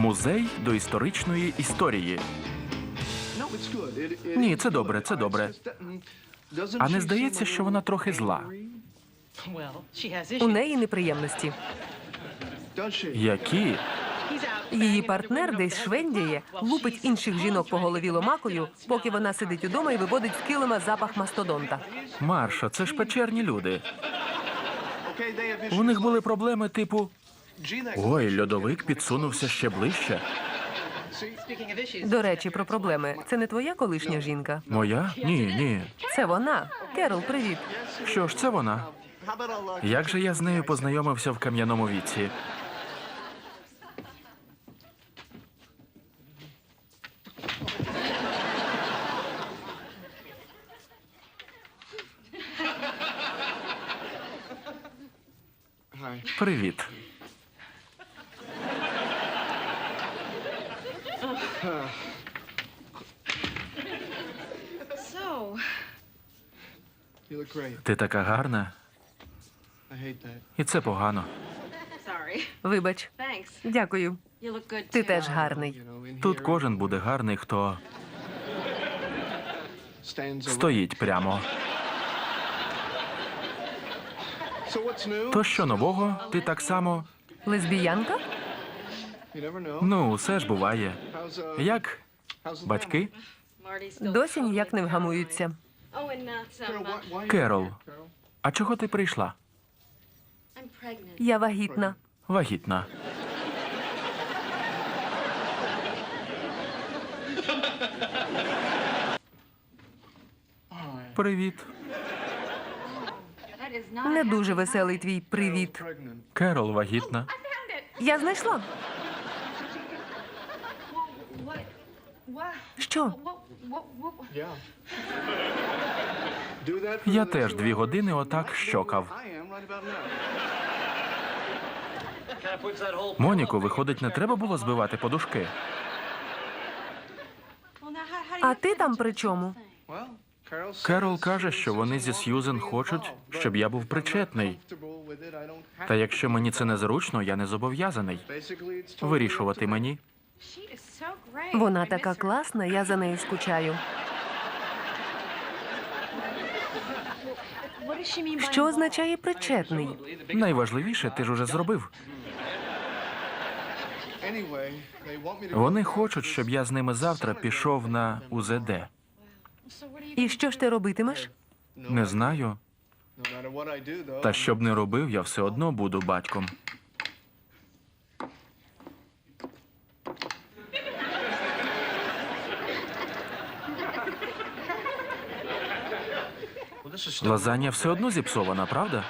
Музей доісторичної історії. Ні, це добре, це добре. А не здається, що вона трохи зла? У неї неприємності. Які? Її партнер десь швендяє, лупить інших жінок по голові ломакою, поки вона сидить удома і виводить з килима запах мастодонта. Марша, це ж печерні люди. У них були проблеми типу. Ой, льодовик підсунувся ще ближче. До речі, про проблеми. Це не твоя колишня жінка. Моя? Ні, ні. Це вона. Керол, привіт. Що ж, це вона. Як же я з нею познайомився в кам'яному віці? Привіт. Ти така гарна, I hate that. і це погано. Вибач. Дякую. You look good Ти теж гарний. Тут кожен буде гарний, хто стоїть прямо. So what's new? То що нового? Ти так само. Лесбіянка? Ну, все ж буває. Як батьки? Досі ніяк не вгамуються. Керол, а чого ти прийшла? Я вагітна. Вагітна. Привіт. Не дуже веселий твій привіт. Керол вагітна. Я знайшла. Що? Я теж дві години отак щокав. Моніку, виходить, не треба було збивати подушки. А ти там при чому? Керол каже, що вони зі Сьюзен хочуть, щоб я був причетний. Та якщо мені це незручно, я не зобов'язаний вирішувати мені. Вона така класна, я за нею скучаю. Що означає причетний? Найважливіше ти ж уже зробив. Вони хочуть, щоб я з ними завтра пішов на УЗД. І що ж ти робитимеш? Не знаю. Та що б не робив, я все одно буду батьком. Лазанья все одно зіпсована, правда?